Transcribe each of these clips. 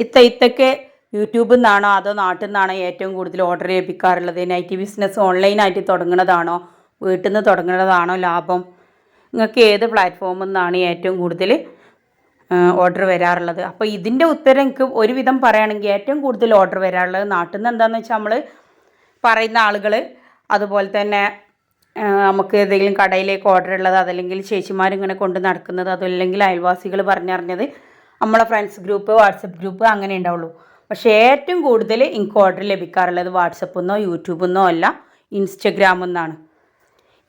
ഇത്ത ഇത്തൊക്കെ യൂട്യൂബിൽ നിന്നാണോ അതോ നാട്ടിൽ നിന്നാണോ ഏറ്റവും കൂടുതൽ ഓർഡർ ലഭിക്കാറുള്ളത് നൈറ്റി ബിസിനസ് ഓൺലൈനായിട്ട് തുടങ്ങുന്നതാണോ? വീട്ടിൽ നിന്ന് തുടങ്ങുന്നതാണോ ലാഭം? നിങ്ങൾക്ക് ഏത് പ്ലാറ്റ്ഫോമിൽ നിന്നാണ് ഏറ്റവും കൂടുതൽ ഓർഡർ വരാറുള്ളത്? അപ്പോൾ ഇതിന്റെ ഉത്തരം എനിക്ക് ഒരുവിധം പറയുകയാണെങ്കിൽ ഏറ്റവും കൂടുതൽ ഓർഡർ വരാറുള്ളത് നാട്ടിൽ നിന്ന് എന്താണെന്ന് വെച്ചാൽ നമ്മൾ പറയുന്ന ആളുകൾ അതുപോലെ തന്നെ നമുക്ക് ഏതെങ്കിലും കടയിലേക്ക് ഓർഡർ ഉള്ളത് അതല്ലെങ്കിൽ ചേച്ചിമാരിങ്ങനെ കൊണ്ട് നടക്കുന്നത് അതല്ലെങ്കിൽ അയൽവാസികൾ പറഞ്ഞറിഞ്ഞത് നമ്മളെ ഫ്രണ്ട്സ് ഗ്രൂപ്പ് വാട്സപ്പ് ഗ്രൂപ്പ് അങ്ങനെ ഉണ്ടാവുള്ളൂ. പക്ഷേ ഏറ്റവും കൂടുതൽ എനിക്ക് ഓർഡർ ലഭിക്കാറുള്ളത് വാട്സപ്പിൽ നിന്നോ യൂട്യൂബിൽ നിന്നോ അല്ല ഇൻസ്റ്റഗ്രാമിൽ നിന്നാണ്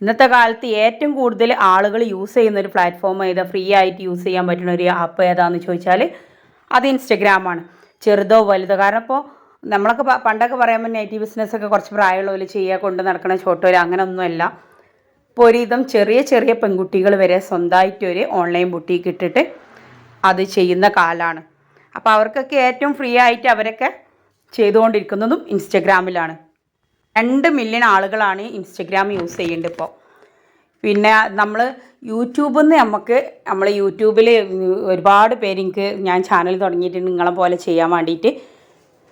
ഇന്നത്തെ കാലത്ത് ഏറ്റവും കൂടുതൽ ആളുകൾ യൂസ് ചെയ്യുന്ന ഒരു പ്ലാറ്റ്ഫോം ഏതാ? ഫ്രീ ആയിട്ട് യൂസ് ചെയ്യാൻ പറ്റുന്ന ഒരു ആപ്പ് ഏതാണെന്ന് ചോദിച്ചാൽ അത് ഇൻസ്റ്റഗ്രാമാണ് ചെറുതോ വലുതോ. കാരണം ഇപ്പോൾ നമ്മളൊക്കെ പണ്ടൊക്കെ പറയുമ്പോൾ നെഗറ്റീവ് ബിസിനസ്സൊക്കെ കുറച്ച് പ്രായമുള്ളവർ ചെയ്യുക കൊണ്ട് നടക്കണ ചോട്ടോര് അങ്ങനെ ഒന്നുമല്ല ഇപ്പോൾ ഒരുവിധം ചെറിയ ചെറിയ പെൺകുട്ടികൾ വരെ സ്വന്തമായിട്ടൊരു ഓൺലൈൻ ബുട്ടീക്ക് ഇട്ടിട്ട് അത് ചെയ്യുന്ന കാലമാണ് അപ്പോൾ അവർക്കൊക്കെ ഏറ്റവും ഫ്രീ ആയിട്ട് അവരൊക്കെ ചെയ്തുകൊണ്ടിരിക്കുന്നതും ഇൻസ്റ്റഗ്രാമിലാണ്. രണ്ട് മില്യൺ ആളുകളാണ് ഇൻസ്റ്റഗ്രാം യൂസ് ചെയ്യുന്നുണ്ട് ഇപ്പോൾ പിന്നെ നമ്മൾ യൂട്യൂബിൽ നിന്ന് നമുക്ക് നമ്മൾ യൂട്യൂബിൽ ഒരുപാട് പേര് എനിക്ക് ഞാൻ ചാനൽ തുടങ്ങിയിട്ട് നിങ്ങളെ പോലെ ചെയ്യാൻ വേണ്ടിയിട്ട്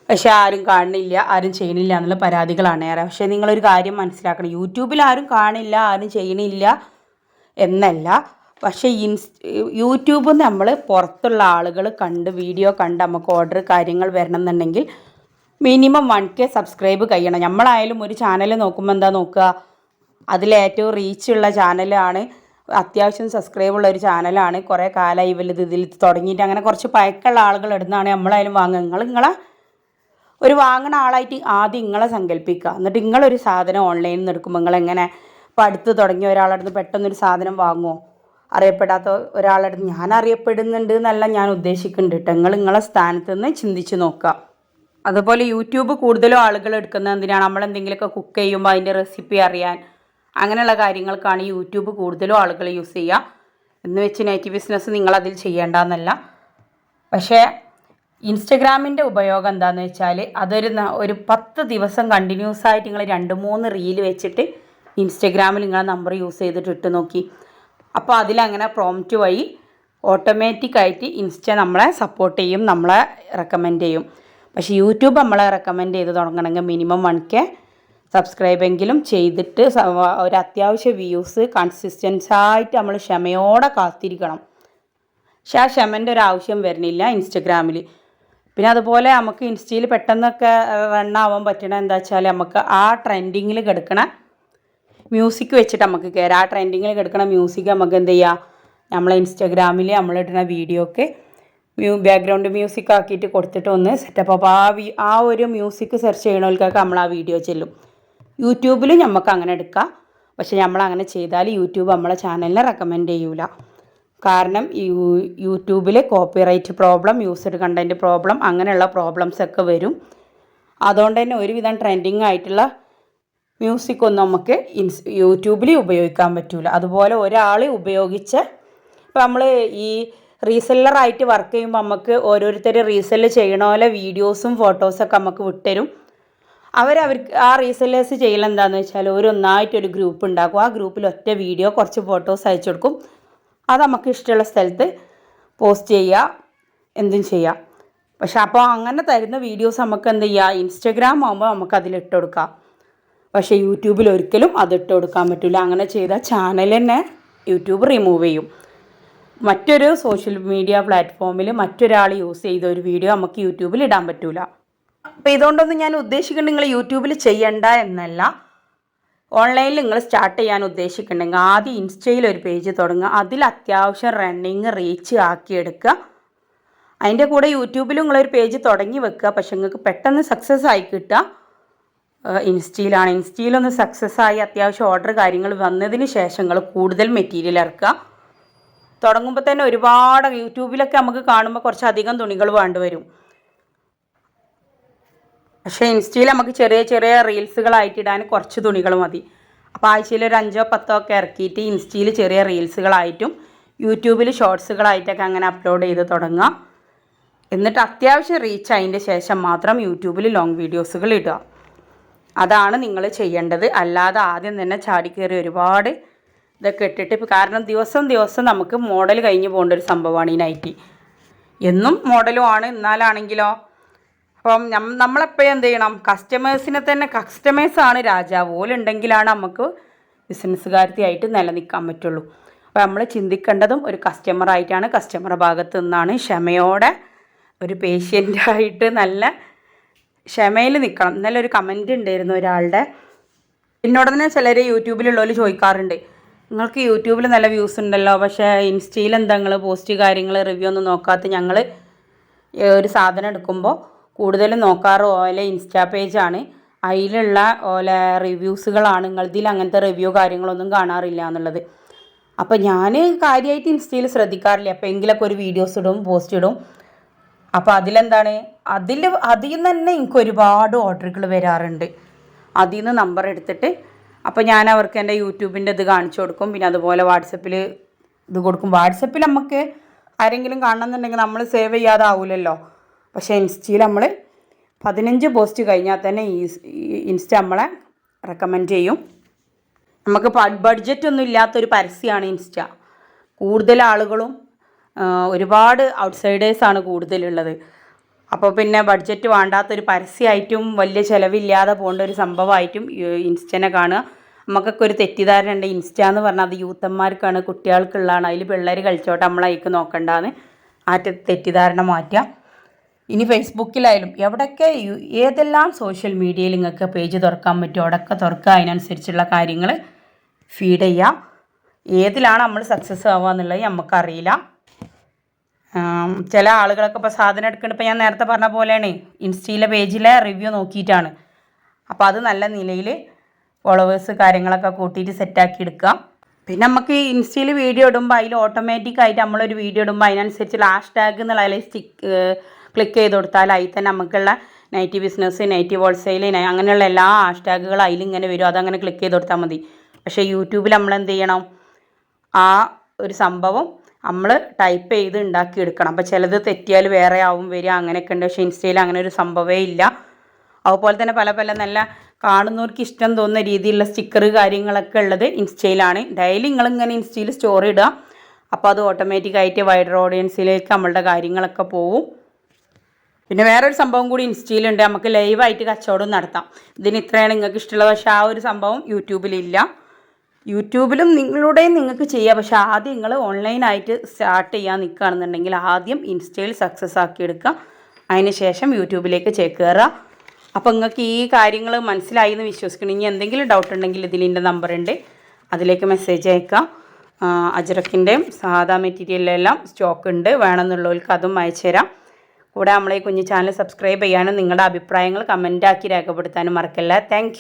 പക്ഷേ ആരും കാണുന്നില്ല ആരും ചെയ്യണില്ല എന്നുള്ള പരാതികളാണ് ഏറെ. പക്ഷേ നിങ്ങളൊരു കാര്യം മനസ്സിലാക്കണം. യൂട്യൂബിൽ ആരും കാണില്ല ആരും ചെയ്യണില്ല എന്നല്ല. പക്ഷേ ഇൻസ് യൂട്യൂബ് നമ്മൾ പുറത്തുള്ള ആളുകൾ കണ്ട് വീഡിയോ കണ്ട് നമുക്ക് ഓർഡർ കാര്യങ്ങൾ വരണം എന്നുണ്ടെങ്കിൽ മിനിമം വൺ കെ സബ്സ്ക്രൈബ് കഴിയണം. നമ്മളായാലും ഒരു ചാനൽ നോക്കുമ്പോൾ എന്താ നോക്കുക? അതിലേറ്റവും റീച്ചുള്ള ചാനലാണ് അത്യാവശ്യം സബ്സ്ക്രൈബ് ഉള്ള ഒരു ചാനലാണ്. കുറേ കാലമായി വലുത് ഇതിൽ തുടങ്ങിയിട്ട് അങ്ങനെ കുറച്ച് പഴക്കമുള്ള ആളുകൾ ഇടുന്നതാണ് നമ്മളായാലും വാങ്ങുക. നിങ്ങൾ നിങ്ങളെ ഒരു വാങ്ങണ ആളായിട്ട് ആദ്യം നിങ്ങളെ സങ്കല്പിക്കുക. എന്നിട്ട് നിങ്ങളൊരു സാധനം ഓൺലൈനിൽ നിന്ന് എടുക്കുമ്പോൾ നിങ്ങളെങ്ങനെ? ഇപ്പോൾ അടുത്ത് തുടങ്ങിയ ഒരാളടുത്ത് പെട്ടെന്നൊരു സാധനം വാങ്ങുമോ അറിയപ്പെടാത്ത ഒരാളടുത്ത് ഞാൻ അറിയപ്പെടുന്നുണ്ട് എന്നല്ല ഞാൻ ഉദ്ദേശിക്കുന്നുണ്ട് കേട്ടോ. നിങ്ങൾ നിങ്ങളെ സ്ഥാനത്ത് നിന്ന് ചിന്തിച്ച് നോക്കുക. അതുപോലെ യൂട്യൂബ് കൂടുതലും ആളുകൾ എടുക്കുന്നത് എന്തിനാണ്? നമ്മൾ എന്തെങ്കിലുമൊക്കെ കുക്ക് ചെയ്യുമ്പോൾ അതിന്റെ റെസിപ്പി അറിയാൻ അങ്ങനെയുള്ള കാര്യങ്ങൾക്കാണ് യൂട്യൂബ് കൂടുതലും ആളുകൾ യൂസ് ചെയ്യുക. എന്ന് വെച്ച് നെറ്റ് ബിസിനസ് നിങ്ങളതിൽ ചെയ്യേണ്ടെന്നല്ല പക്ഷേ ഇൻസ്റ്റഗ്രാമിന്റെ ഉപയോഗം എന്താണെന്ന് വെച്ചാൽ അതൊരു ഒരു പത്ത് ദിവസം കണ്ടിന്യൂസ് ആയിട്ട് നിങ്ങൾ രണ്ട് മൂന്ന് റീൽ വെച്ചിട്ട് ഇൻസ്റ്റഗ്രാമിൽ നിങ്ങളെ നമ്പർ യൂസ് ചെയ്തിട്ട് ഇട്ട് നോക്കി. അപ്പോൾ അതിലങ്ങനെ പ്രോംപ്റ്റ് വഴി ഓട്ടോമാറ്റിക്കായിട്ട് ഇൻസ്റ്റ നമ്മളെ സപ്പോർട്ട് ചെയ്യും നമ്മളെ റെക്കമെൻഡ് ചെയ്യും. പക്ഷേ യൂട്യൂബ് നമ്മളെ റെക്കമെൻഡ് ചെയ്ത് തുടങ്ങണമെങ്കിൽ മിനിമം വൺ കെ സബ്സ്ക്രൈബെങ്കിലും ചെയ്തിട്ട് ഒരു അത്യാവശ്യ വ്യൂസ് കൺസിസ്റ്റൻസ് ആയിട്ട് നമ്മൾ ക്ഷമയോടെ കാത്തിരിക്കണം. പക്ഷേ ആ ക്ഷമന്റെ ഒരു ആവശ്യം വരുന്നില്ല ഇൻസ്റ്റഗ്രാമിൽ പിന്നെ അതുപോലെ നമുക്ക് ഇൻസ്റ്റയിൽ പെട്ടെന്നൊക്കെ റണ്ണാവാൻ പറ്റണ എന്താ വെച്ചാൽ നമുക്ക് ആ ട്രെൻഡിങ്ങിൽ കിടക്കണ മ്യൂസിക് വെച്ചിട്ട് നമുക്ക് കയറാം ആ ട്രെൻഡിങ്ങിൽ കിടക്കണ മ്യൂസിക് നമുക്ക് എന്ത് ചെയ്യാം? നമ്മളെ ഇൻസ്റ്റഗ്രാമിൽ നമ്മളിടുന്ന വീഡിയോക്ക് മ്യൂ ബാക്ക്ഗ്രൗണ്ട് മ്യൂസിക് ആക്കിയിട്ട് കൊടുത്തിട്ട് ഒന്ന് സെറ്റപ്പ് അപ്പോൾ ആ ആ ഒരു മ്യൂസിക് സെർച്ച് ചെയ്യണവർക്കൊക്കെ നമ്മൾ ആ വീഡിയോ ചെല്ലും. യൂട്യൂബിലും നമുക്ക് അങ്ങനെ എടുക്കാം. പക്ഷേ നമ്മൾ അങ്ങനെ ചെയ്താൽ യൂട്യൂബ് നമ്മളെ ചാനലിനെ റെക്കമെൻഡ് ചെയ്യൂല. കാരണം യൂട്യൂബിൽ copyright problem used content problem അങ്ങനെയുള്ള പ്രോബ്ലംസ് ഒക്കെ വരും. അതുകൊണ്ട് തന്നെ ഒരുവിധം ട്രെൻഡിങ് ആയിട്ടുള്ള മ്യൂസിക് ഒന്നും നമുക്ക് ഇൻസ് യൂട്യൂബിൽ ഉപയോഗിക്കാൻ പറ്റില്ല അതുപോലെ ഒരാൾ ഉപയോഗിച്ച ഇപ്പം നമ്മൾ ഈ റീസെല്ലറായിട്ട് വർക്ക് ചെയ്യുമ്പോൾ നമുക്ക് ഓരോരുത്തർ റീസെല്ല് ചെയ്യണ പോലെ വീഡിയോസും ഫോട്ടോസൊക്കെ നമുക്ക് വിട്ടുതരും അവരവർക്ക് ആ റീസെല്ലേഴ്സ് ചെയ്യൽ എന്താണെന്ന് വെച്ചാൽ ഒരു ഗ്രൂപ്പ് ഉണ്ടാക്കും. ആ ഗ്രൂപ്പിൽ ഒറ്റ വീഡിയോ കുറച്ച് ഫോട്ടോസ് അയച്ചു കൊടുക്കും. അത് നമുക്ക് ഇഷ്ടമുള്ള സ്ഥലത്ത് പോസ്റ്റ് ചെയ്യുക എന്തും ചെയ്യാം. പക്ഷെ അപ്പോൾ അങ്ങനെ തരുന്ന വീഡിയോസ് നമുക്ക് എന്ത് ചെയ്യുക ഇൻസ്റ്റഗ്രാം ആകുമ്പോൾ നമുക്ക് ഇട്ട് കൊടുക്കാം. പക്ഷേ യൂട്യൂബിൽ ഒരിക്കലും അത് ഇട്ട് കൊടുക്കാൻ പറ്റില്ല അങ്ങനെ ചെയ്താൽ ചാനൽ തന്നെ യൂട്യൂബ് റിമൂവ് ചെയ്യും. മറ്റൊരു സോഷ്യൽ മീഡിയ പ്ലാറ്റ്ഫോമിൽ മറ്റൊരാൾ യൂസ് ചെയ്ത ഒരു വീഡിയോ നമുക്ക് യൂട്യൂബിൽ ഇടാൻ പറ്റില്ല അപ്പോൾ ഇതുകൊണ്ടൊന്നും ഞാൻ ഉദ്ദേശിക്കുന്നത് നിങ്ങൾ യൂട്യൂബിൽ ചെയ്യണ്ട എന്നല്ല. ഓൺലൈനിൽ നിങ്ങൾ സ്റ്റാർട്ട് ചെയ്യാൻ ഉദ്ദേശിക്കുന്നുണ്ടെങ്കിൽ ആദ്യം ഇൻസ്റ്റയിൽ ഒരു പേജ് തുടങ്ങുക. അതിൽ അത്യാവശ്യം റണ്ണിങ് റീച്ച് ആക്കിയെടുക്കുക അതിന്റെ കൂടെ യൂട്യൂബിലും നിങ്ങളൊരു പേജ് തുടങ്ങി വെക്കുക. പക്ഷെ നിങ്ങൾക്ക് പെട്ടെന്ന് സക്സസ് ആയി കിട്ടുക. ഏഹ് ഇൻസ്റ്റീലൊന്ന് സക്സസ് ആയി അത്യാവശ്യം ഓർഡർ കാര്യങ്ങൾ വന്നതിന് ശേഷം നിങ്ങൾ കൂടുതൽ മെറ്റീരിയൽ ഇറക്കുക. തുടങ്ങുമ്പോൾ തന്നെ ഒരുപാട് യൂട്യൂബിലൊക്കെ നമുക്ക് കാണുമ്പോൾ കുറച്ചധികം തുണികൾ വേണ്ടി വരും. പക്ഷേ ഇൻസ്റ്റയിൽ നമുക്ക് ചെറിയ ചെറിയ റീൽസുകളായിട്ട് ഇടാൻ കുറച്ച് തുണികൾ മതി. അപ്പോൾ ആഴ്ചയിൽ ഒരു അഞ്ചോ പത്തോ ഒക്കെ ഇറക്കിയിട്ട് ഇൻസ്റ്റയിൽ ചെറിയ റീൽസുകളായിട്ടും യൂട്യൂബിൽ ഷോർട്സുകളായിട്ടൊക്കെ അങ്ങനെ അപ്ലോഡ് ചെയ്ത് തുടങ്ങുക എന്നിട്ട് അത്യാവശ്യം റീച്ച് ആയതിന്റെ ശേഷം മാത്രം യൂട്യൂബിൽ ലോങ് വീഡിയോസുകൾ ഇടുക. അതാണ് നിങ്ങൾ ചെയ്യേണ്ടത്. അല്ലാതെ ആദ്യം തന്നെ ചാടിക്കയറി ഒരുപാട് ഇതൊക്കെ ഇട്ടിട്ട് കാരണം ദിവസം ദിവസം നമുക്ക് മോഡൽ കഴിഞ്ഞ് പോകേണ്ട ഒരു സംഭവമാണ് ഈ നൈറ്റി. എന്നും മോഡലും ആണ് എന്നാലാണെങ്കിലോ? അപ്പം നമ്മളെപ്പോഴും എന്ത് ചെയ്യണം? കസ്റ്റമേഴ്സിനെ തന്നെ കസ്റ്റമേഴ്സാണ് രാജാവ്. ഓലുണ്ടെങ്കിലാണ് നമുക്ക് ബിസിനസ്സുകാരത്തിയായിട്ട് നിലനിൽക്കാൻ പറ്റുള്ളൂ. അപ്പോൾ നമ്മൾ ചിന്തിക്കേണ്ടതും ഒരു കസ്റ്റമറായിട്ടാണ് കസ്റ്റമർ ഭാഗത്ത് നിന്നാണ് ക്ഷമയോടെ ഒരു പേഷ്യന്റായിട്ട് നല്ല ക്ഷമയിൽ നിൽക്കണം ഇന്നലെ ഒരു കമന്റ് ഉണ്ടായിരുന്നു ഒരാളുടെ. എന്നോട് തന്നെ ചിലർ യൂട്യൂബിലുള്ളവർ ചോദിക്കാറുണ്ട്. നിങ്ങൾക്ക് യൂട്യൂബിൽ നല്ല വ്യൂസ് ഉണ്ടല്ലോ. പക്ഷേ ഇൻസ്റ്റയിൽ എന്താ നിങ്ങൾ പോസ്റ്റ് കാര്യങ്ങൾ റിവ്യൂ ഒന്നും നോക്കാത്ത ഞങ്ങൾ ഒരു സാധനം എടുക്കുമ്പോൾ കൂടുതലും നോക്കാറ് ഓലെ ഇൻസ്റ്റാ പേജാണ് അതിലുള്ള ഓലെ റിവ്യൂസുകളാണ് നിങ്ങളതിൽ അങ്ങനത്തെ റിവ്യൂ കാര്യങ്ങളൊന്നും കാണാറില്ല എന്നുള്ളത്. അപ്പോൾ ഞാൻ കാര്യമായിട്ട് ഇൻസ്റ്റയിൽ ശ്രദ്ധിക്കാറില്ല. അപ്പോൾ എങ്കിലൊക്കെ ഒരു വീഡിയോസ് ഇടും പോസ്റ്റ് ഇടും. അപ്പോൾ അതിലെന്താണ്? അതിൽ അതിൽ നിന്ന് തന്നെ എനിക്ക് ഒരുപാട് ഓർഡറുകൾ വരാറുണ്ട്. അതിൽ നിന്ന് നമ്പർ എടുത്തിട്ട് അപ്പോൾ ഞാൻ അവർക്ക് എന്റെ യൂട്യൂബിന്റെ ഇത് കാണിച്ചു കൊടുക്കും. പിന്നെ അതുപോലെ വാട്സപ്പിൽ ഇത് കൊടുക്കും. വാട്സപ്പിൽ നമുക്ക് ആരെങ്കിലും കാണണമെന്നുണ്ടെങ്കിൽ നമ്മൾ സേവ് ചെയ്യാതെ ആവില്ലല്ലോ പക്ഷേ ഇൻസ്റ്റയിൽ നമ്മൾ പതിനഞ്ച് പോസ്റ്റ് കഴിഞ്ഞാൽ തന്നെ ഈ ഇൻസ്റ്റ നമ്മളെ റെക്കമെൻഡ് ചെയ്യും. നമുക്ക് ബഡ്ജറ്റ് ഒന്നും ഇല്ലാത്തൊരു പരസ്യമാണ് ഇൻസ്റ്റ. കൂടുതൽ ആളുകളും ഒരുപാട് ഔട്ട്സൈഡേഴ്സാണ് കൂടുതലുള്ളത്. അപ്പോൾ പിന്നെ ബഡ്ജറ്റ് വേണ്ടാത്തൊരു പരസ്യമായിട്ടും വലിയ ചിലവില്ലാതെ പോകേണ്ട ഒരു സംഭവമായിട്ടും ഇൻസ്റ്റനെ കാണുക. നമുക്കൊക്കെ ഒരു തെറ്റിദ്ധാരണ ഉണ്ട് ഇൻസ്റ്റ എന്ന് പറഞ്ഞാൽ അത് യൂത്തന്മാർക്കാണ് കുട്ടികൾക്കുള്ളതാണ്. അതിൽ പിള്ളേർ കളിച്ചോട്ടെ നമ്മളതിക്ക് നോക്കണ്ടാന്ന്. ആ തെറ്റിദ്ധാരണ മാറ്റുക. ഇനി ഫേസ്ബുക്കിലായാലും എവിടെയൊക്കെ ഏതെല്ലാം സോഷ്യൽ മീഡിയയിൽ നിങ്ങൾക്ക് പേജ് തുറക്കാൻ പറ്റുമോ അവിടെയൊക്കെ തുറക്കുക അതിനനുസരിച്ചുള്ള കാര്യങ്ങൾ ഫീഡ് ചെയ്യുക. ഏതിലാണ് നമ്മൾ സക്സസ് ആവുക എന്നുള്ളത് നമുക്കറിയില്ല ചില ആളുകളൊക്കെ ഇപ്പോൾ സാധനം എടുക്കുന്നുണ്ട് ഇപ്പോൾ ഞാൻ നേരത്തെ പറഞ്ഞ പോലെയാണ്. ഇൻസ്റ്റയിലെ പേജിലെ റിവ്യൂ നോക്കിയിട്ടാണ്. അപ്പോൾ അത് നല്ല നിലയിൽ ഫോളോവേഴ്സ് കാര്യങ്ങളൊക്കെ കൂട്ടിയിട്ട് സെറ്റാക്കി എടുക്കാം. പിന്നെ നമുക്ക് ഇൻസ്റ്റയിൽ വീഡിയോ ഇടുമ്പോൾ അതിൽ ഓട്ടോമാറ്റിക് ആയിട്ട് നമ്മളൊരു വീഡിയോ ഇടുമ്പോൾ അതിനനുസരിച്ച് ലാസ്റ്റ് ടാഗ് എന്നുള്ള അതിൽ സ്റ്റിക്ക് ക്ലിക്ക് ചെയ്ത് കൊടുത്താൽ അതിൽ തന്നെ നമുക്കുള്ള നൈറ്റി ബിസിനസ് നൈറ്റി ഹോൾസെയിൽ അങ്ങനെയുള്ള എല്ലാ ഹാഷ് ടാഗുകളും അതിലിങ്ങനെ വരും. അതങ്ങനെ ക്ലിക്ക് ചെയ്ത് കൊടുത്താൽ മതി. പക്ഷേ യൂട്യൂബിൽ നമ്മൾ എന്ത് ചെയ്യണം? ആ ഒരു സംഭവം നമ്മൾ ടൈപ്പ് ചെയ്ത് ഉണ്ടാക്കിയെടുക്കണം. അപ്പോൾ ചിലത് തെറ്റിയാൽ വേറെ ആവും വരിക അങ്ങനെയൊക്കെ ഉണ്ട്. പക്ഷേ ഇൻസ്റ്റയിൽ അങ്ങനെ ഒരു സംഭവമേ ഇല്ല. അതുപോലെ തന്നെ പല പല നല്ല കാണുന്നവർക്ക് ഇഷ്ടം തോന്നുന്ന രീതിയിലുള്ള സ്റ്റിക്കർ കാര്യങ്ങളൊക്കെ ഉള്ളത് ഇൻസ്റ്റയിലാണ്. ഡെയിലി നിങ്ങളിങ്ങനെ ഇൻസ്റ്റയിൽ സ്റ്റോറി ഇടുക. അപ്പോൾ അത് ഓട്ടോമാറ്റിക്കായിട്ട് വൈഡർ ഓഡിയൻസിലേക്ക് നമ്മളുടെ കാര്യങ്ങളൊക്കെ പോവും. പിന്നെ വേറൊരു സംഭവം കൂടി ഇൻസ്റ്റയിലുണ്ട്. നമുക്ക് ലൈവായിട്ട് കച്ചവടം നടത്താം. ഇതിന് ഇത്രയാണ് നിങ്ങൾക്ക് ഇഷ്ടമുള്ളത്. പക്ഷേ ആ ഒരു സംഭവം യൂട്യൂബിലില്ല. യൂട്യൂബിലും നിങ്ങളുടെയും നിങ്ങൾക്ക് ചെയ്യാം. പക്ഷേ ആദ്യം നിങ്ങൾ ഓൺലൈനായിട്ട് സ്റ്റാർട്ട് ചെയ്യാൻ നിൽക്കുകയാണെന്നുണ്ടെങ്കിൽ ആദ്യം ഇൻസ്റ്റയിൽ സക്സസ് ആക്കി എടുക്കുക അതിന് ശേഷം യൂട്യൂബിലേക്ക് ചേക്കേറുക. അപ്പോൾ നിങ്ങൾക്ക് ഈ കാര്യങ്ങൾ മനസ്സിലായി എന്ന് വിശ്വസിക്കണം ഇനി എന്തെങ്കിലും ഡൗട്ട് ഉണ്ടെങ്കിൽ ഇതിൽ എന്റെ നമ്പർ ഉണ്ട്. അതിലേക്ക് മെസ്സേജ് അയക്കാം. അജ്രക്കിന്റെയും സാധാ മെറ്റീരിയലിലെല്ലാം സ്റ്റോക്ക് ഉണ്ട്. വേണമെന്നുള്ളവർക്ക് അതും അയച്ചു തരാം. കൂടെ നമ്മളെ കുഞ്ഞു ചാനൽ സബ്സ്ക്രൈബ് ചെയ്യാനും നിങ്ങളുടെ അഭിപ്രായങ്ങൾ കമന്റാക്കി രേഖപ്പെടുത്താനും മറക്കല്ല. താങ്ക്